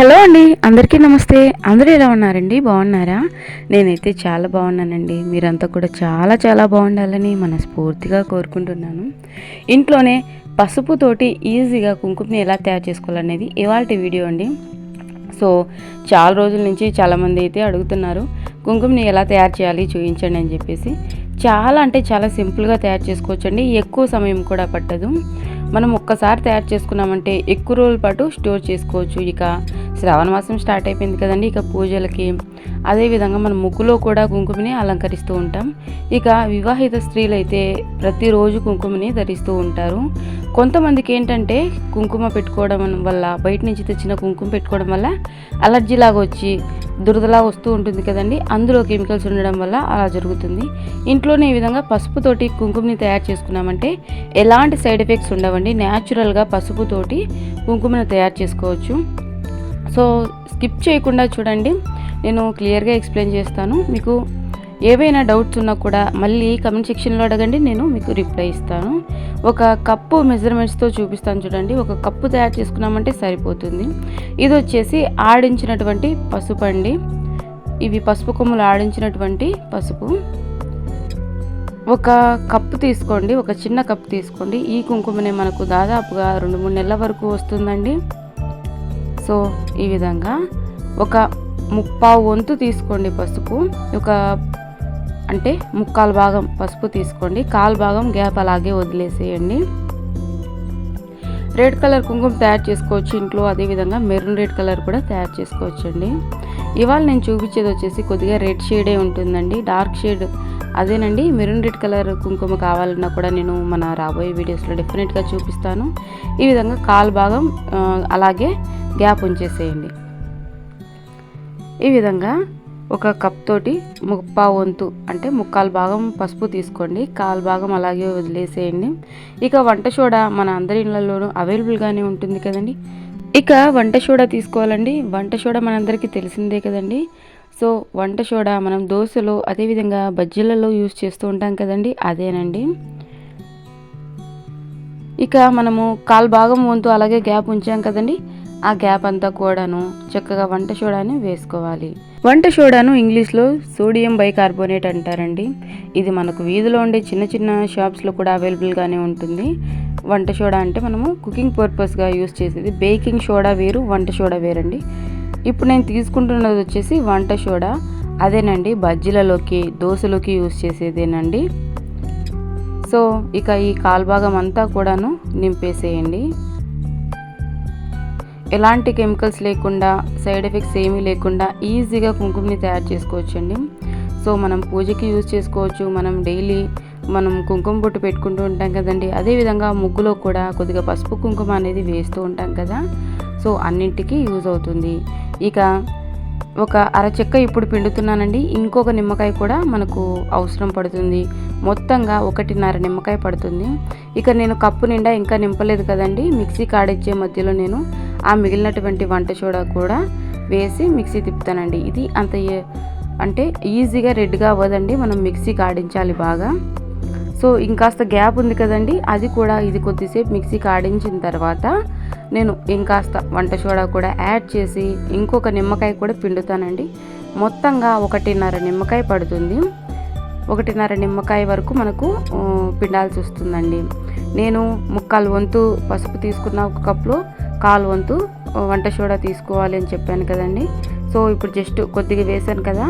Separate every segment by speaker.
Speaker 1: Hello అండి అందరికీ నమస్తే. అందరూ ఎలా ఉన్నారండి? బాగున్నారా? నేనైతే చాలా బాగున్నానండి. మీరంతా కూడా చాలా చాలా బాగుండాలని మనస్ఫూర్తిగా కోరుకుంటున్నాను. ఇంట్లోనే పసుపుతోటి ఈజీగా కుంకుమని ఎలా తయారు చేసుకోవాలనేది ఇవాళ వీడియో అండి. సో చాలా రోజుల నుంచి చాలామంది అయితే అడుగుతున్నారు కుంకుమని ఎలా తయారు చేయాలి? చూపించండి అని చెప్పేసి. చాలా అంటే చాలా సింపుల్గా తయారు చేసుకోవచ్చండి. ఎక్కువ సమయం కూడా పట్టదు. మనం ఒక్కసారి తయారు చేసుకున్నామంటే ఎక్కువ రోజుల పాటు స్టోర్ చేసుకోవచ్చు. ఇక శ్రావణ మాసం స్టార్ట్ అయిపోయింది కదండి. ఇక పూజలకి అదేవిధంగా మనం ముగ్గులో కూడా కుంకుమని అలంకరిస్తూ ఉంటాం. ఇక వివాహిత స్త్రీలు అయితే ప్రతిరోజు కుంకుమని ధరిస్తూ ఉంటారు. కొంతమందికి ఏంటంటే కుంకుమ పెట్టుకోవడం వల్ల బయట నుంచి తెచ్చిన కుంకుమ పెట్టుకోవడం వల్ల అలర్జీ లాగా వచ్చి దురదలా వస్తూ ఉంటుంది కదండి. అందులో కెమికల్స్ ఉండడం వల్ల అలా జరుగుతుంది. ఇంట్లోనే ఈ విధంగా పసుపుతోటి కుంకుమని తయారు చేసుకున్నామంటే ఎలాంటి సైడ్ ఎఫెక్ట్స్ ఉండవండి. న్యాచురల్గా పసుపుతోటి కుంకుమని తయారు చేసుకోవచ్చు. సో స్కిప్ చేయకుండా చూడండి. నేను క్లియర్గా ఎక్స్ప్లెయిన్ చేస్తాను. మీకు ఏవైనా డౌట్స్ ఉన్నా కూడా మళ్ళీ కమెంట్ సెక్షన్లో అడగండి. నేను మీకు రిప్లై ఇస్తాను. ఒక కప్పు మెజర్మెంట్స్తో చూపిస్తాను చూడండి. ఒక కప్పు తయారు చేసుకున్నామంటే సరిపోతుంది. ఇది వచ్చేసి ఆడించినటువంటి పసుపు అండి. ఇవి పసుపు కొమ్ములు ఆడించినటువంటి పసుపు. ఒక కప్పు తీసుకోండి. ఒక చిన్న కప్పు తీసుకోండి. ఈ కుంకుమనే మనకు దాదాపుగా రెండు మూడు నెలల వరకు వస్తుందండి. సో ఈ విధంగా ఒక ముప్పావు వంతు తీసుకోండి పసుపు. ఒక అంటే ముక్కాలు భాగం పసుపు తీసుకోండి. కాలు భాగం గ్యాప్ అలాగే వదిలేసేయండి. రెడ్ కలర్ కుంకుమ తయారు చేసుకోవచ్చు ఇంట్లో. అదేవిధంగా మెరూన్ రెడ్ కలర్ కూడా తయారు చేసుకోవచ్చండి. ఇవాళ నేను చూపించేది వచ్చేసి కొద్దిగా రెడ్ షేడే ఉంటుందండి. డార్క్ షేడ్ అదేనండి మెరూన్ రెడ్ కలర్ కుంకుమ కావాలన్నా కూడా నేను మన రాబోయే వీడియోస్లో డెఫినెట్గా చూపిస్తాను. ఈ విధంగా కాలు భాగం అలాగే గ్యాప్ ఉంచేసేయండి. ఈ విధంగా ఒక కప్ తోటి ముప్పా వంతు అంటే ముక్కాలు భాగం పసుపు తీసుకోండి. కాలు భాగం అలాగే వదిలేసేయండి. ఇక వంట సోడా మన అందరి ఇళ్ళలోనూ అవైలబుల్గానే ఉంటుంది కదండి. ఇక వంట సోడా తీసుకోవాలండి. వంట సోడా మనందరికీ తెలిసిందే కదండి. సో వంట సోడా మనం దోశలో అదేవిధంగా బజ్జీలలో యూస్ చేస్తూ ఉంటాం కదండి అదేనండి. ఇక మనము కాలు భాగం వంతు అలాగే గ్యాప్ ఉంచాం కదండి ఆ గ్యాప్ అంతా కూడాను చక్కగా వంట సోడాని వేసుకోవాలి. వంట సోడాను ఇంగ్లీష్లో సోడియం బైకార్బోనేట్ అంటారండి. ఇది మనకు వీధిలో ఉండే చిన్న చిన్న షాప్స్లో కూడా అవైలబుల్గానే ఉంటుంది. వంట సోడా అంటే మనము కుకింగ్ పర్పస్గా యూస్ చేసేది బేకింగ్ సోడా వేరు వంట సోడా వేరండి. ఇప్పుడు నేను తీసుకుంటున్నది వచ్చేసి వంట సోడా. అదేనండి బజ్జీలలోకి దోశలోకి యూస్ చేసేదేనండి. సో ఇక ఈ కాల్భాగం అంతా కూడాను నింపేసేయండి. ఎలాంటి కెమికల్స్ లేకుండా సైడ్ ఎఫెక్ట్స్ ఏమీ లేకుండా ఈజీగా కుంకుమని తయారు చేసుకోవచ్చండి. సో మనం పూజకి యూజ్ చేసుకోవచ్చు మనం డైలీ మనం కుంకుమ బొట్టు పెట్టుకుంటూ ఉంటాం కదండి. అదేవిధంగా ముగ్గులో కూడా కొద్దిగా పసుపు కుంకుమ అనేది వేస్తూ ఉంటాం కదా. సో అన్నింటికి యూజ్ అవుతుంది. ఇక ఒక అరచెక్క ఇప్పుడు పిండుతున్నానండి. ఇంకొక నిమ్మకాయ కూడా మనకు అవసరం పడుతుంది. మొత్తంగా ఒకటిన్నర నిమ్మకాయ పడుతుంది. ఇక నేను కప్పు నిండా ఇంకా నింపలేదు కదండి. మిక్సీ కాడిచ్చే మధ్యలో నేను ఆ మిగిలినటువంటి వంట సోడా కూడా వేసి మిక్సీ తిప్పుతానండి. ఇది అంత అంటే ఈజీగా రెడ్గా అవ్వదండి. మనం మిక్సీ కాడించాలి బాగా. సో ఇంకాస్త గ్యాప్ ఉంది కదండి. అది కూడా ఇది కొద్దిసేపు మిక్సీ కాడించిన తర్వాత నేను ఇంకాస్త వంట సోడా కూడా యాడ్ చేసి ఇంకొక నిమ్మకాయ కూడా పిండుతానండి. మొత్తంగా ఒకటిన్నర నిమ్మకాయ పడుతుంది. ఒకటిన్నర నిమ్మకాయ వరకు మనకు పిండాల్సి వస్తుందండి. నేను ముక్కాలు వంతు పసుపు తీసుకున్న ఒక కప్లో కాలు వంతు వంట సోడా తీసుకోవాలి అని చెప్పాను కదండి. సో ఇప్పుడు జస్ట్ కొద్దిగా వేసాను కదా.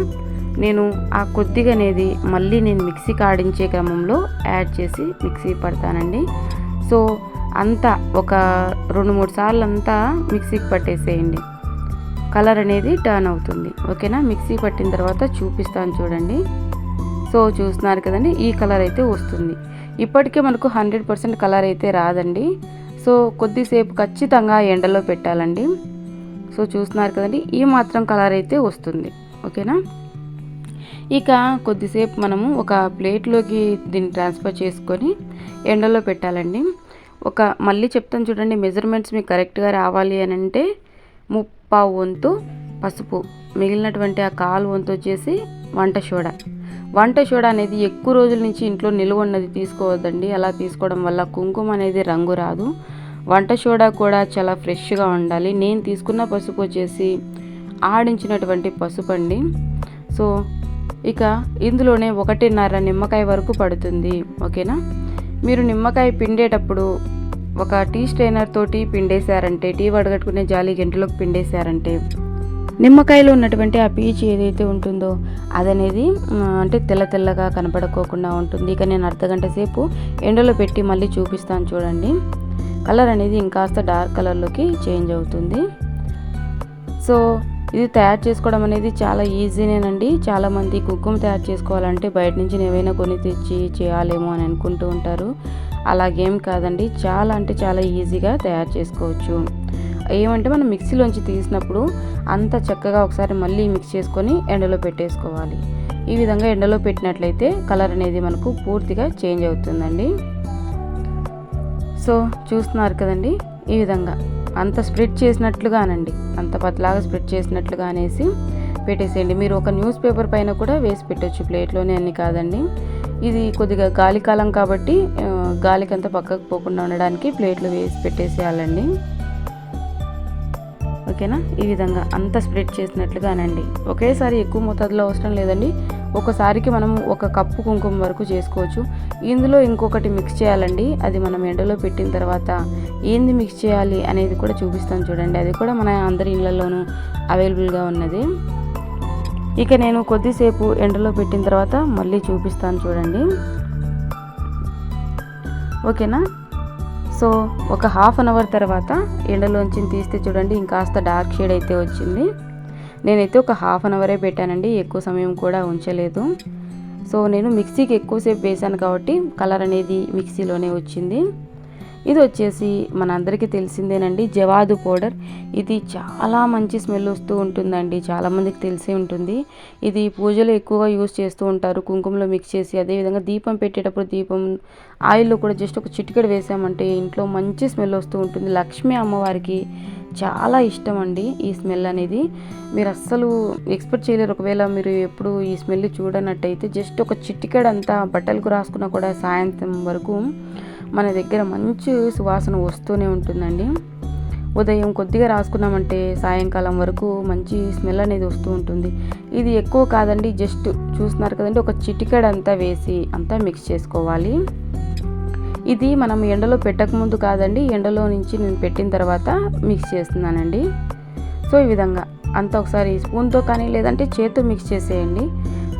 Speaker 1: నేను ఆ కొద్దిగా అనేది మళ్ళీ నేను మిక్సీ కాడించే క్రమంలో యాడ్ చేసి మిక్సీ పడతానండి. సో అంతా ఒక రెండు మూడు సార్లు అంతా మిక్సీకి పట్టేసేయండి. కలర్ అనేది టర్న్ అవుతుంది. ఓకేనా? మిక్సీ పట్టిన తర్వాత చూపిస్తాను చూడండి. సో చూస్తున్నారు కదండి ఈ కలర్ అయితే వస్తుంది. ఇప్పటికే మనకు హండ్రెడ్ పర్సెంట్ కలర్ అయితే రాదండి. సో కొద్దిసేపు ఖచ్చితంగా ఎండలో పెట్టాలండి. సో చూస్తున్నారు కదండి ఈ మాత్రం కలర్ అయితే వస్తుంది. ఓకేనా? ఇక కొద్దిసేపు మనము ఒక ప్లేట్లోకి దీన్ని ట్రాన్స్ఫర్ చేసుకొని ఎండలో పెట్టాలండి. ఒక మళ్ళీ చెప్తాను చూడండి మెజర్మెంట్స్ మీకు కరెక్ట్గా రావాలి అని అంటే ముప్పావు వంతు పసుపు మిగిలినటువంటి ఆ కాలు వంతు వచ్చేసి వంట సోడా. వంట సోడా అనేది ఎక్కువ రోజుల నుంచి ఇంట్లో నిలువ ఉన్నది తీసుకోవద్దండి అలా తీసుకోవడం వల్ల కుంకుమ అనేది రంగు రాదు. వంట సోడా కూడా చాలా ఫ్రెష్గా ఉండాలి. నేను తీసుకున్న పసుపు వచ్చేసి ఆడించినటువంటి పసుపు అండి. సో ఇక ఇందులోనే ఒకటిన్నర నిమ్మకాయ వరకు పడుతుంది ఓకేనా? మీరు నిమ్మకాయ పిండేటప్పుడు ఒక టీ స్ట్రైనర్ తోటి పిండేశారంటే టీ వడగట్టుకునే జాలి గంటలోకి పిండేశారంటే నిమ్మకాయలో ఉన్నటువంటి ఆ పీచు ఏదైతే ఉంటుందో అదనేది అంటే తెల్ల తెల్లగా కనపడకోకుండా ఉంటుంది. ఇక నేను అర్ధగంట సేపు ఎండలో పెట్టి మళ్ళీ చూపిస్తాను చూడండి. కలర్ అనేది ఇంకాస్త డార్క్ కలర్లోకి చేంజ్ అవుతుంది. సో ఇది తయారు చేసుకోవడం అనేది చాలా ఈజీనేనండి. చాలామంది కుంకుమ తయారు చేసుకోవాలంటే బయట నుంచి ఏవైనా కొని తెచ్చి చేయాలేమో అని అనుకుంటూ ఉంటారు. అలాగేం కాదండి. చాలా అంటే చాలా ఈజీగా తయారు చేసుకోవచ్చు. ఏమంటే మనం మిక్సీలోంచి తీసినప్పుడు అంత చక్కగా ఒకసారి మళ్ళీ మిక్స్ చేసుకొని ఎండలో పెట్టేసుకోవాలి. ఈ విధంగా ఎండలో పెట్టినట్లయితే కలర్ అనేది మనకు పూర్తిగా చేంజ్ అవుతుందండి. సో చూస్తున్నారు కదండి? ఈ విధంగా. అంత స్ప్రెడ్ చేసినట్లుగానండి. అంత పతలాగా స్ప్రెడ్ చేసినట్లుగా అనేసి పెట్టేసేయండి. మీరు ఒక న్యూస్ పేపర్ పైన కూడా వేసి పెట్టొచ్చు. ప్లేట్లోనే అన్ని కాదండి. ఇది కొద్దిగా గాలి కాలం కాబట్టి గాలికంతా గాలికి పక్కకు పోకుండా ఉండడానికి ప్లేట్లు వేసి పెట్టేసేయాలండి. ఓకేనా? ఈ విధంగా అంత స్ప్రెడ్ చేసినట్లుగానండి. ఒకేసారి ఎక్కువ మోతాదులో అవసరం లేదండి. ఒకసారికి మనం ఒక కప్పు కుంకుమ వరకు చేసుకోవచ్చు. ఇందులో ఇంకొకటి మిక్స్ చేయాలండి. అది మనం ఎండలో పెట్టిన తర్వాత ఏంది మిక్స్ చేయాలి అనేది కూడా చూపిస్తాను చూడండి. అది కూడా మన అందరి ఇళ్ళలోనూ అవైలబుల్గా ఉన్నది. ఇక నేను కొద్దిసేపు ఎండలో పెట్టిన తర్వాత మళ్ళీ చూపిస్తాను చూడండి. ఓకేనా? సో ఒక హాఫ్ అన్ అవర్ తర్వాత ఎండలోంచి తీస్తే చూడండి ఇంకాస్త డార్క్ షేడ్ అయితే వచ్చింది. నేనైతే ఒక హాఫ్ అన్ అవరే పెట్టానండి ఎక్కువ సమయం కూడా ఉంచలేదు. సో నేను మిక్సీకి ఎక్కువసేపు వేసాను కాబట్టి కలర్ అనేది మిక్సీలోనే వచ్చింది. ఇది వచ్చేసి మనందరికీ తెలిసిందేనండి జవాదు పౌడర్. ఇది చాలా మంచి స్మెల్ వస్తూ ఉంటుందండి చాలామందికి తెలిసే ఉంటుంది. ఇది పూజలో ఎక్కువగా యూస్ చేస్తూ ఉంటారు కుంకుమలో మిక్స్ చేసి అదేవిధంగా దీపం పెట్టేటప్పుడు దీపం ఆయిల్లో కూడా జస్ట్ ఒక చిటికెడు వేసామంటే ఇంట్లో మంచి స్మెల్ వస్తూ ఉంటుంది. లక్ష్మీ అమ్మవారికి చాలా ఇష్టం అండి ఈ స్మెల్ అనేది. మీరు అస్సలు ఎక్స్పెక్ట్ చేయలేరు ఒకవేళ మీరు ఎప్పుడు ఈ స్మెల్ చూడనట్టయితే జస్ట్ ఒక చిటికెడంతా బట్టలకు రాసుకున్నా కూడా సాయంత్రం వరకు మన దగ్గర మంచి సువాసన వస్తూనే ఉంటుందండి. ఉదయం కొద్దిగా రాసుకున్నామంటే సాయంకాలం వరకు మంచి స్మెల్ అనేది వస్తూ ఉంటుంది. ఇది ఎక్కువ కాదండి జస్ట్ చూస్తున్నారు కదండి ఒక చిటికెడంతా వేసి అంతా మిక్స్ చేసుకోవాలి. ఇది మనం ఎండలో పెట్టకముందు కాదండి ఎండలో నుంచి నేను పెట్టిన తర్వాత మిక్స్ చేస్తున్నానండి. సో ఈ విధంగా అంతా ఒకసారి స్పూన్తో కానీ లేదంటే చేత్తో మిక్స్ చేసేయండి.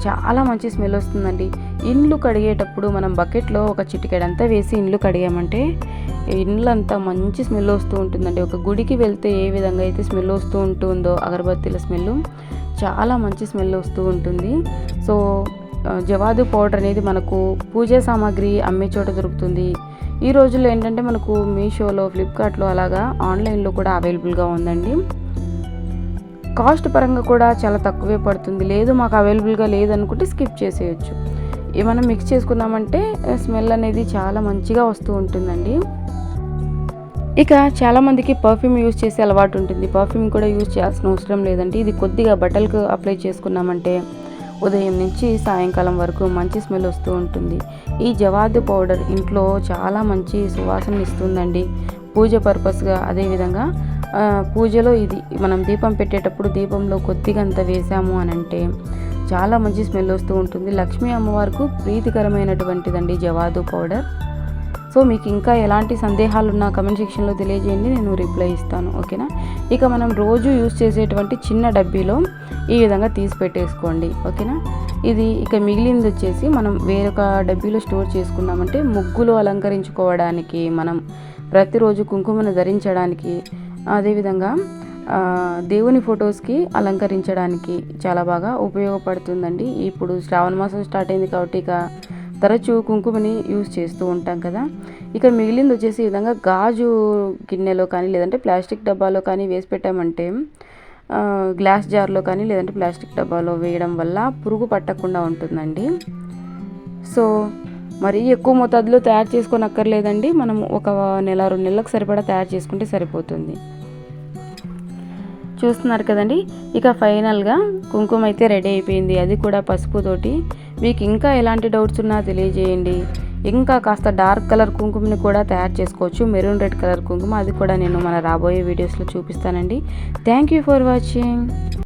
Speaker 1: చాలా మంచి స్మెల్ వస్తుందండి. ఇండ్లు కడిగేటప్పుడు మనం బకెట్లో ఒక చిటికెడంతా వేసి ఇండ్లు కడిగామంటే ఇండ్లు అంతా మంచి స్మెల్ వస్తూ ఉంటుందండి. ఒక గుడికి వెళ్తే ఏ విధంగా అయితే స్మెల్ వస్తూ ఉంటుందో అగరబత్తీల స్మెల్ చాలా మంచి స్మెల్ వస్తూ ఉంటుంది. సో జవాదు పౌడర్ అనేది మనకు పూజా సామాగ్రి అమ్మే చోట దొరుకుతుంది. ఈ రోజుల్లో ఏంటంటే మనకు మీషోలో ఫ్లిప్కార్ట్లో అలాగా ఆన్లైన్లో కూడా అవైలబుల్గా ఉందండి. కాస్ట్ పరంగా కూడా చాలా తక్కువే పడుతుంది. లేదు మాకు అవైలబుల్గా లేదనుకుంటే స్కిప్ చేసేయచ్చు. ఏమైనా మిక్స్ చేసుకున్నామంటే స్మెల్ అనేది చాలా మంచిగా వస్తూ ఉంటుందండి. ఇక చాలామందికి పర్ఫ్యూమ్ యూజ్ చేసే అలవాటు ఉంటుంది. పర్ఫ్యూమ్ కూడా యూజ్ చేయాల్సిన అవసరం లేదండి. ఇది కొద్దిగా బట్టలకు అప్లై చేసుకున్నామంటే ఉదయం నుంచి సాయంకాలం వరకు మంచి స్మెల్ వస్తూ ఉంటుంది. ఈ జవాదు పౌడర్ ఇంట్లో చాలా మంచి సువాసన ఇస్తుందండి. పూజ పర్పస్గా అదేవిధంగా పూజలో ఇది మనం దీపం పెట్టేటప్పుడు దీపంలో కొద్దిగా అంత వేసాము అని అంటే చాలా మంచి స్మెల్ వస్తూ ఉంటుంది. లక్ష్మీ అమ్మవారికి ప్రీతికరమైనటువంటిదండి జవాదు పౌడర్. సో మీకు ఇంకా ఎలాంటి సందేహాలు ఉన్నా కమెంట్ సెక్షన్లో తెలియజేయండి నేను రిప్లై ఇస్తాను ఓకేనా? ఇక మనం రోజు యూస్ చేసేటువంటి చిన్న డబ్బీలో ఈ విధంగా తీసి పెట్టేసుకోండి ఓకేనా? ఇది ఇక మిగిలింది వచ్చేసి మనం వేరొక డబ్బీలో స్టోర్ చేసుకున్నామంటే ముగ్గులు అలంకరించుకోవడానికి మనం ప్రతిరోజు కుంకుమను ధరించడానికి అదేవిధంగా దేవుని ఫొటోస్కి అలంకరించడానికి చాలా బాగా ఉపయోగపడుతుందండి. ఇప్పుడు శ్రావణ మాసం స్టార్ట్ అయింది కాబట్టి ఇక తరచూ కుంకుమని యూజ్ చేస్తూ ఉంటాం కదా. ఇక మిగిలింది వచ్చేసి ఈ విధంగా గాజు గిన్నెలో కానీ లేదంటే ప్లాస్టిక్ డబ్బాలో కానీ వేసి పెట్టామంటే గ్లాస్ జార్లో కానీ లేదంటే ప్లాస్టిక్ డబ్బాలో వేయడం వల్ల పురుగు పట్టకుండా ఉంటుందండి. సో మరీ ఎక్కువ మోతాదులో తయారు చేసుకొని అక్కర్లేదండి మనం ఒక నెల రెండు నెలలకు సరిపడా తయారు చేసుకుంటే సరిపోతుంది. చూస్తున్నారు కదండి. ఇక ఫైనల్గా కుంకుమ అయితే రెడీ అయిపోయింది. అది కూడా పసుపుతోటి మీకు ఇంకా ఎలాంటి డౌట్స్ ఉన్నా తెలియజేయండి. ఇంకా కాస్త డార్క్ కలర్ కుంకుమని కూడా తయారు చేసుకోవచ్చు. మెరూన్ రెడ్ కలర్ కుంకుమ. అది కూడా నేను మన రాబోయే వీడియోస్లో చూపిస్తానండి. Thank you for watching.